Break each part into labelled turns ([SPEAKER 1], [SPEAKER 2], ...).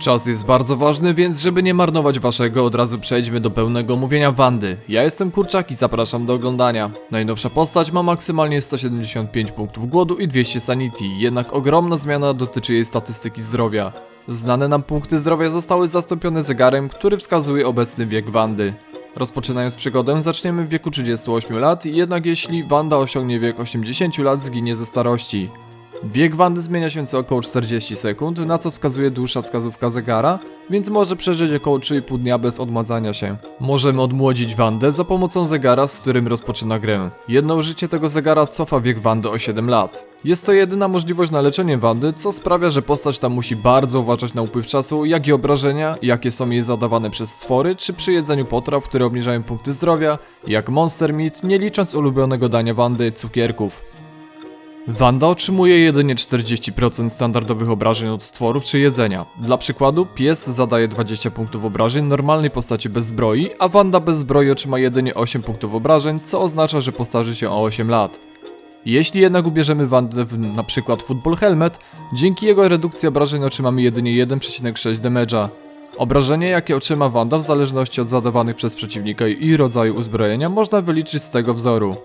[SPEAKER 1] Czas jest bardzo ważny, więc żeby nie marnować waszego, od razu przejdźmy do pełnego omówienia Wandy. Ja jestem Kurczak i zapraszam do oglądania. Najnowsza postać ma maksymalnie 175 punktów głodu i 200 sanity, jednak ogromna zmiana dotyczy jej statystyki zdrowia. Znane nam punkty zdrowia zostały zastąpione zegarem, który wskazuje obecny wiek Wandy. Rozpoczynając przygodę, zaczniemy w wieku 38 lat, jednak jeśli Wanda osiągnie wiek 80 lat, zginie ze starości. Wiek Wandy zmienia się co około 40 sekund, na co wskazuje dłuższa wskazówka zegara, więc może przeżyć około 3,5 dnia bez odmładzania się. Możemy odmłodzić Wandę za pomocą zegara, z którym rozpoczyna grę. Jedno użycie tego zegara cofa wiek Wandy o 7 lat. Jest to jedyna możliwość na leczenie Wandy, co sprawia, że postać ta musi bardzo uważać na upływ czasu, jak i obrażenia, jakie są jej zadawane przez stwory, czy przy jedzeniu potraw, które obniżają punkty zdrowia, jak Monster Meat, nie licząc ulubionego dania Wandy, cukierków. Wanda otrzymuje jedynie 40% standardowych obrażeń od stworów czy jedzenia. Dla przykładu, pies zadaje 20 punktów obrażeń normalnej postaci bez zbroi, a Wanda bez zbroi otrzyma jedynie 8 punktów obrażeń, co oznacza, że postarzy się o 8 lat. Jeśli jednak ubierzemy Wandę w przykład Football Helmet, dzięki jego redukcji obrażeń otrzymamy jedynie 1,6 damage'a. Obrażenie jakie otrzyma Wanda w zależności od zadawanych przez przeciwnika i rodzaju uzbrojenia można wyliczyć z tego wzoru.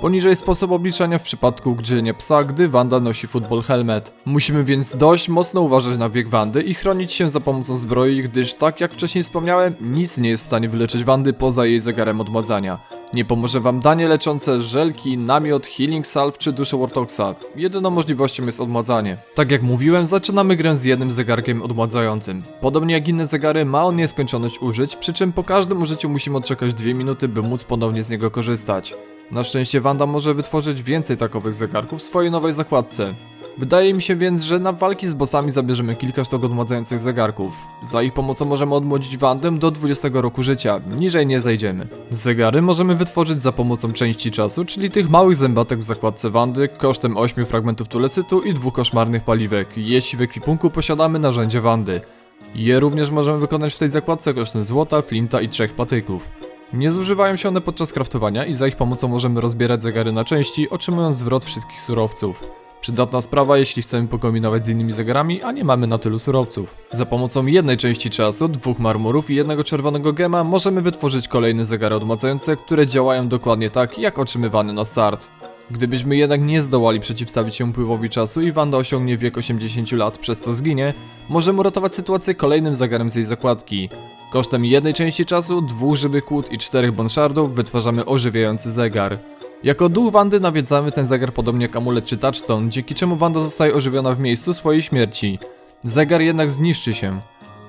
[SPEAKER 1] Poniżej sposób obliczania w przypadku grzenia psa, gdy Wanda nosi football helmet. Musimy więc dość mocno uważać na wiek Wandy i chronić się za pomocą zbroi, gdyż tak jak wcześniej wspomniałem, nic nie jest w stanie wyleczyć Wandy poza jej zegarem odmładzania. Nie pomoże wam danie leczące, żelki, namiot, healing salve czy duszę Wartoxa. Jedyną możliwością jest odmładzanie. Tak jak mówiłem, zaczynamy grę z jednym zegarkiem odmładzającym. Podobnie jak inne zegary, ma on nieskończoność użyć, przy czym po każdym użyciu musimy odczekać 2 minuty, by móc ponownie z niego korzystać. Na szczęście Wanda może wytworzyć więcej takowych zegarków w swojej nowej zakładce. Wydaje mi się więc, że na walki z bossami zabierzemy kilka sztuk odmładzających zegarków. Za ich pomocą możemy odmłodzić Wandę do 20 roku życia, niżej nie zejdziemy. Zegary możemy wytworzyć za pomocą części czasu, czyli tych małych zębatek w zakładce Wandy, kosztem 8 fragmentów tulecytu i dwóch koszmarnych paliwek, jeśli w ekwipunku posiadamy narzędzie Wandy. Je również możemy wykonać w tej zakładce kosztem złota, flinta i trzech patyków. Nie zużywają się one podczas kraftowania i za ich pomocą możemy rozbierać zegary na części, otrzymując zwrot wszystkich surowców. Przydatna sprawa, jeśli chcemy pokombinować z innymi zegarami, a nie mamy na tylu surowców. Za pomocą jednej części czasu, dwóch marmurów i jednego czerwonego gema możemy wytworzyć kolejne zegary odmładzające, które działają dokładnie tak, jak otrzymywane na start. Gdybyśmy jednak nie zdołali przeciwstawić się upływowi czasu i Wanda osiągnie wiek 80 lat, przez co zginie, możemy uratować sytuację kolejnym zegarem z jej zakładki. Kosztem jednej części czasu, dwóch żywych kłód i czterech bonshardów wytwarzamy ożywiający zegar. Jako duch Wandy nawiedzamy ten zegar podobnie jak amulet czy touchstone, dzięki czemu Wanda zostaje ożywiona w miejscu swojej śmierci. Zegar jednak zniszczy się.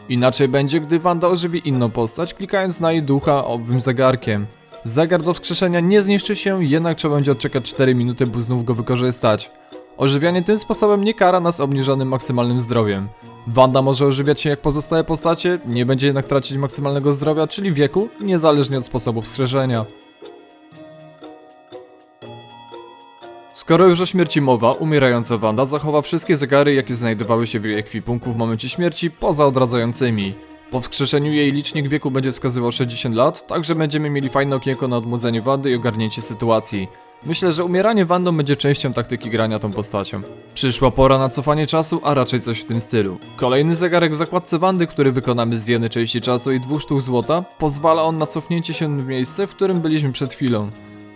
[SPEAKER 1] Inaczej będzie, gdy Wanda ożywi inną postać, klikając na jej ducha owym zegarkiem. Zegar do wskrzeszenia nie zniszczy się, jednak trzeba będzie odczekać 4 minuty, by znów go wykorzystać. Ożywianie tym sposobem nie kara nas obniżonym maksymalnym zdrowiem. Wanda może ożywiać się jak pozostałe postacie, nie będzie jednak tracić maksymalnego zdrowia, czyli wieku, niezależnie od sposobu wskrzeszenia. Skoro już o śmierci mowa, umierająca Wanda zachowa wszystkie zegary, jakie znajdowały się w jej ekwipunku w momencie śmierci, poza odradzającymi. Po wskrzeszeniu jej licznik wieku będzie wskazywał 60 lat, także będziemy mieli fajne okienko na odmłodzenie Wandy i ogarnięcie sytuacji. Myślę, że umieranie Wandą będzie częścią taktyki grania tą postacią. Przyszła pora na cofanie czasu, a raczej coś w tym stylu. Kolejny zegarek w zakładce Wandy, który wykonamy z jednej części czasu i dwóch sztuk złota, pozwala on na cofnięcie się w miejsce, w którym byliśmy przed chwilą.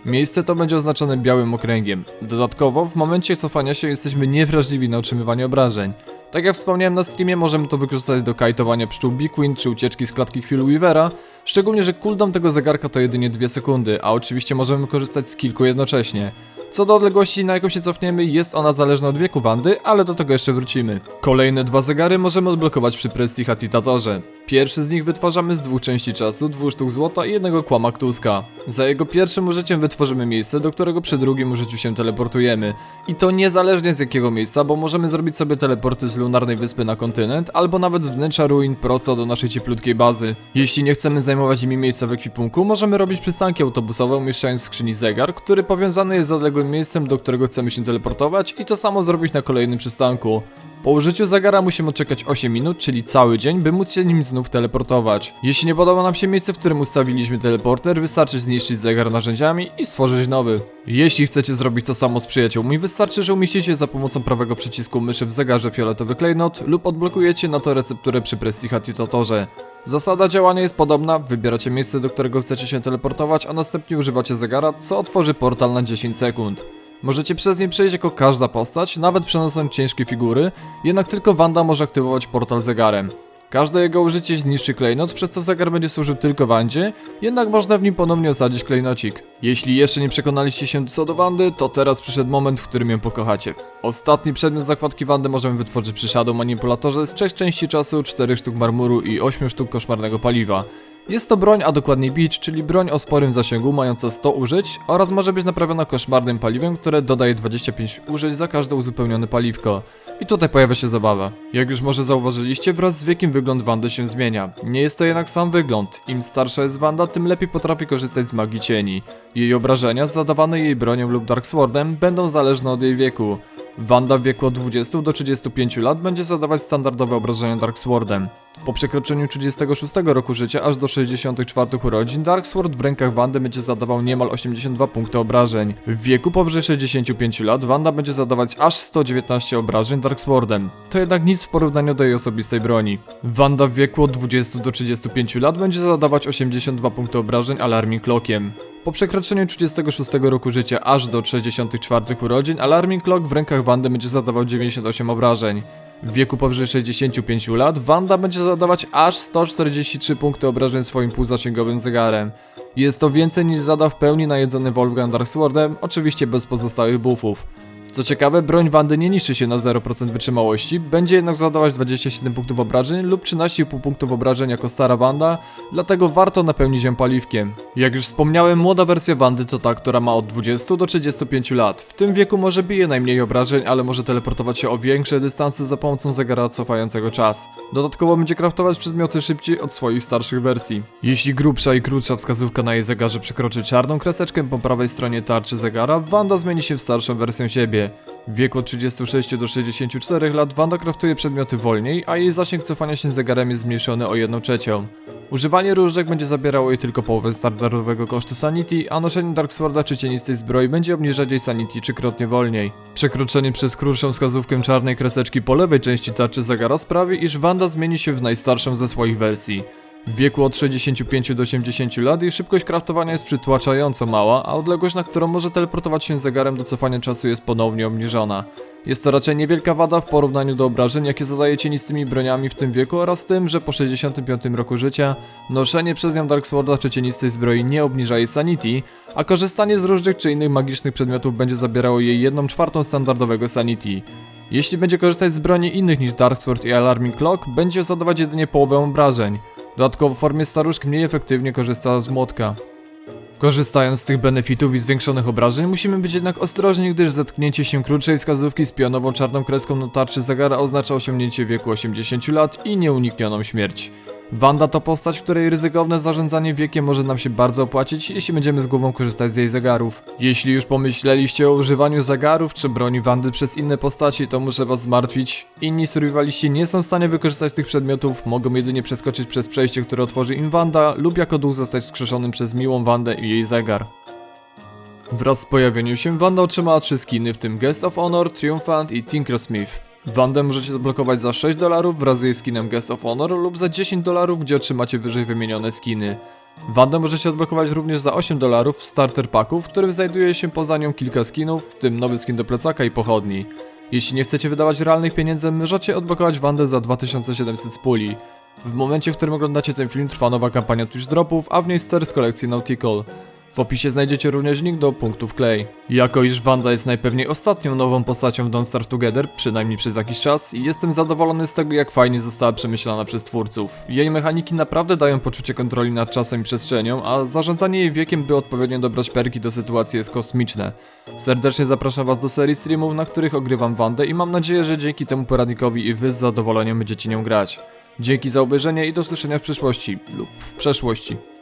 [SPEAKER 1] Miejsce to będzie oznaczone białym okręgiem. Dodatkowo, w momencie cofania się jesteśmy niewrażliwi na otrzymywanie obrażeń. Tak jak wspomniałem na streamie, możemy to wykorzystać do kajtowania pszczół Queen czy ucieczki z klatki Quill Weavera, szczególnie, że cooldown tego zegarka to jedynie 2 sekundy, a oczywiście możemy korzystać z kilku jednocześnie. Co do odległości, na jaką się cofniemy, jest ona zależna od wieku Wandy, ale do tego jeszcze wrócimy. Kolejne dwa zegary możemy odblokować przy Prestihatitatorze. Pierwszy z nich wytwarzamy z dwóch części czasu, dwóch sztuk złota i jednego kłama Tuska. Za jego pierwszym użyciem wytworzymy miejsce, do którego przy drugim użyciu się teleportujemy. I to niezależnie z jakiego miejsca, bo możemy zrobić sobie teleporty z lunarnej wyspy na kontynent, albo nawet z wnętrza ruin prosto do naszej cieplutkiej bazy. Jeśli nie chcemy zajmować nimi miejsca w ekwipunku, możemy robić przystanki autobusowe umieszczając w skrzyni zegar, który powiązany jest z odległym miejscem, do którego chcemy się teleportować i to samo zrobić na kolejnym przystanku. Po użyciu zegara musimy czekać 8 minut, czyli cały dzień, by móc się nim znów teleportować. Jeśli nie podoba nam się miejsce, w którym ustawiliśmy teleporter, wystarczy zniszczyć zegar narzędziami i stworzyć nowy. Jeśli chcecie zrobić to samo z przyjaciółmi, wystarczy, że umieścicie za pomocą prawego przycisku myszy w zegarze fioletowy klejnot lub odblokujecie na to recepturę przy prestidigitatorze. Zasada działania jest podobna, wybieracie miejsce, do którego chcecie się teleportować, a następnie używacie zegara, co otworzy portal na 10 sekund. Możecie przez nie przejść jako każda postać, nawet przenosząc ciężkie figury, jednak tylko Wanda może aktywować portal zegarem. Każde jego użycie zniszczy klejnot, przez co zegar będzie służył tylko Wandzie, jednak można w nim ponownie osadzić klejnocik. Jeśli jeszcze nie przekonaliście się co do Wandy, to teraz przyszedł moment, w którym ją pokochacie. Ostatni przedmiot zakładki Wandy możemy wytworzyć przy Shadow Manipulatorze z 6 części czasu, 4 sztuk marmuru i 8 sztuk koszmarnego paliwa. Jest to broń, a dokładniej bicz, czyli broń o sporym zasięgu mająca 100 użyć oraz może być naprawiona koszmarnym paliwem, które dodaje 25 użyć za każde uzupełnione paliwko. I tutaj pojawia się zabawa. Jak już może zauważyliście, wraz z wiekiem wygląd Wandy się zmienia. Nie jest to jednak sam wygląd. Im starsza jest Wanda, tym lepiej potrafi korzystać z magii cieni. Jej obrażenia zadawane jej bronią lub Darkswordem będą zależne od jej wieku. Wanda w wieku od 20 do 35 lat będzie zadawać standardowe obrażenia Darkswordem. Po przekroczeniu 36 roku życia aż do 64 urodzin Darksword w rękach Wandy będzie zadawał niemal 82 punkty obrażeń. W wieku powyżej 65 lat Wanda będzie zadawać aż 119 obrażeń Darkswordem. To jednak nic w porównaniu do jej osobistej broni. Wanda w wieku od 20 do 35 lat będzie zadawać 82 punkty obrażeń Alarming Clockiem. Po przekroczeniu 36 roku życia aż do 64 urodzin Alarming Clock w rękach Wandy będzie zadawał 98 obrażeń. W wieku powyżej 65 lat Wanda będzie zadawać aż 143 punkty obrażeń swoim półzasięgowym zegarem. Jest to więcej niż zada w pełni najedzony Wolfgang Darkswordem, oczywiście bez pozostałych buffów. Co ciekawe, broń Wandy nie niszczy się na 0% wytrzymałości, będzie jednak zadawać 27 punktów obrażeń lub 13,5 punktów obrażeń jako stara Wanda, dlatego warto napełnić ją paliwkiem. Jak już wspomniałem, młoda wersja Wandy to ta, która ma od 20 do 35 lat. W tym wieku może bije najmniej obrażeń, ale może teleportować się o większe dystanse za pomocą zegara cofającego czas. Dodatkowo będzie kraftować przedmioty szybciej od swoich starszych wersji. Jeśli grubsza i krótsza wskazówka na jej zegarze przekroczy czarną kreseczkę po prawej stronie tarczy zegara, Wanda zmieni się w starszą wersję siebie. W wieku od 36 do 64 lat Wanda kraftuje przedmioty wolniej, a jej zasięg cofania się zegarem jest zmniejszony o 1 trzecią. Używanie różdżek będzie zabierało jej tylko połowę standardowego kosztu Sanity, a noszenie Darksworda czy cienistej zbroi będzie obniżać jej Sanity trzykrotnie wolniej. Przekroczenie przez krótszą wskazówkę czarnej kreseczki po lewej części tarczy zegara sprawi, iż Wanda zmieni się w najstarszą ze swoich wersji. W wieku od 65 do 80 lat jej szybkość kraftowania jest przytłaczająco mała, a odległość, na którą może teleportować się zegarem do cofania czasu jest ponownie obniżona. Jest to raczej niewielka wada w porównaniu do obrażeń, jakie zadaje cienistymi broniami w tym wieku oraz tym, że po 65 roku życia noszenie przez nią Darksworda czy cienistej zbroi nie obniża jej sanity, a korzystanie z różnych czy innych magicznych przedmiotów będzie zabierało jej 1 czwartą standardowego sanity. Jeśli będzie korzystać z broni innych niż Darksword i Alarming Clock, będzie zadawać jedynie połowę obrażeń. Dodatkowo w formie staruszki mniej efektywnie korzysta z młotka. Korzystając z tych benefitów i zwiększonych obrażeń, musimy być jednak ostrożni, gdyż zetknięcie się krótszej wskazówki z pionową czarną kreską na tarczy zegara oznacza osiągnięcie wieku 80 lat i nieuniknioną śmierć. Wanda to postać, której ryzykowne zarządzanie wiekiem może nam się bardzo opłacić, jeśli będziemy z głową korzystać z jej zegarów. Jeśli już pomyśleliście o używaniu zegarów czy broni Wandy przez inne postaci, to muszę was zmartwić. Inni survivaliści nie są w stanie wykorzystać tych przedmiotów, mogą jedynie przeskoczyć przez przejście, które otworzy im Wanda, lub jako duch zostać skrzeszonym przez miłą Wandę i jej zegar. Wraz z pojawieniem się Wanda otrzymała trzy skiny, w tym Guest of Honor, Triumphant i Tinkersmith. Wandę możecie odblokować za 6 dolarów wraz z jej skinem Guest of Honor lub za 10 dolarów, gdzie otrzymacie wyżej wymienione skiny. Wandę możecie odblokować również za 8 dolarów w starter packu, w którym znajduje się poza nią kilka skinów, w tym nowy skin do plecaka i pochodni. Jeśli nie chcecie wydawać realnych pieniędzy, możecie odblokować Wandę za 2700 z puli. W momencie, w którym oglądacie ten film trwa nowa kampania Twitch Dropów, a w niej ster z kolekcji Nautical. W opisie znajdziecie również link do punktów Clay. Jako iż Wanda jest najpewniej ostatnią nową postacią w Don't Starve Together, przynajmniej przez jakiś czas, jestem zadowolony z tego jak fajnie została przemyślana przez twórców. Jej mechaniki naprawdę dają poczucie kontroli nad czasem i przestrzenią, a zarządzanie jej wiekiem, by odpowiednio dobrać perki do sytuacji jest kosmiczne. Serdecznie zapraszam was do serii streamów, na których ogrywam Wandę i mam nadzieję, że dzięki temu poradnikowi i wy z zadowoleniem będziecie nią grać. Dzięki za obejrzenie i do usłyszenia w przyszłości lub w przeszłości.